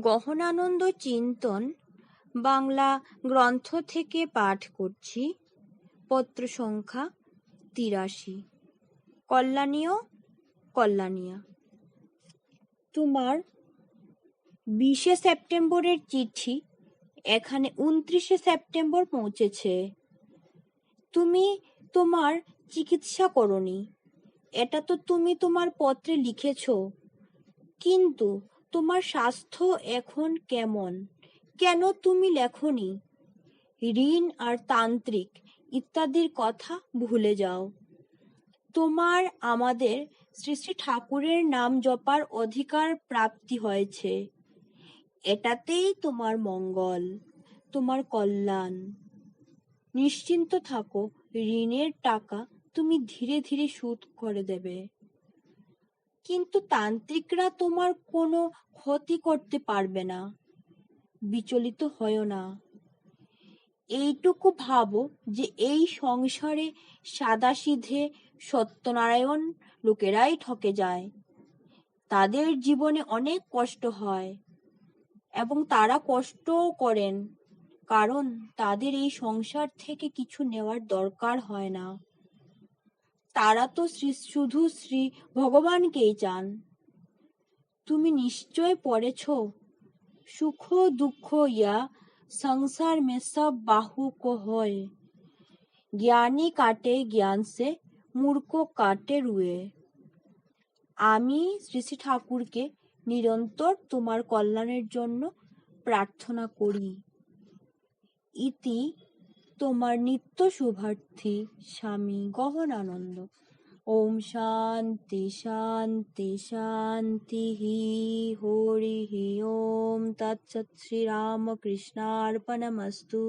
গহনানন্দ চিন্তন বাংলা গ্রন্থ থেকে পাঠ করছি। পত্র সংখ্যা তিরাশি। কল্যাণীয়, কল্যাণীয়া। তোমার বিশে সেপ্টেম্বরের চিঠি এখানে উনত্রিশে সেপ্টেম্বর পৌঁছেছে। তুমি তোমার চিকিৎসা করনি। এটা তো তুমি তোমার পত্রে লিখেছ। কিন্তু তোমার স্বাস্থ্য এখন কেমন? কেন তুমি লেখনি? ঋণ আর তান্ত্রিক ইত্যাদির কথা ভুলে যাও। তোমার আমাদের শ্রী শ্রী ঠাকুরের নাম জপার অধিকার প্রাপ্তি হয়েছে। এটাতেই তোমার মঙ্গল, তোমার কল্যাণ। নিশ্চিন্ত থাকো, ঋণের টাকা তুমি ধীরে ধীরে শোধ করে দেবে। কিন্তু তান্ত্রিকরা তোমার কোনো ক্ষতি করতে পারবে না। বিচলিত হও না। এইটুকু ভাবো যে এই সংসারে সাদাসিধে সত্যনারায়ণ লোকেরাই ঠকে যায়। তাদের জীবনে অনেক কষ্ট হয় এবং তারা কষ্টও করেন, কারণ তাদের এই সংসার থেকে কিছু নেওয়ার দরকার হয় না। তারা তো শ্রী, শুধু শ্রী ভগবানকেই চান। তুমি নিশ্চয় পড়েছ? সুখ দুঃখ ইয়া, সংসার মে সব বাহু কো হয়। জ্ঞানী কাটে জ্ঞান সে মূর্খ কাটে রুয়ে। আমি শ্রী ঠাকুরকে নিরন্তর তোমার কল্যাণের জন্য প্রার্থনা করি। ইতি তোমার নিত্য শুভার্থী স্বামী গহনানন্দ। ওম শান্তি শান্তি শান্তি, হি হরি হি, ওম। তৎসৎ শ্রীরামকৃষ্ণার্পণমস্তু।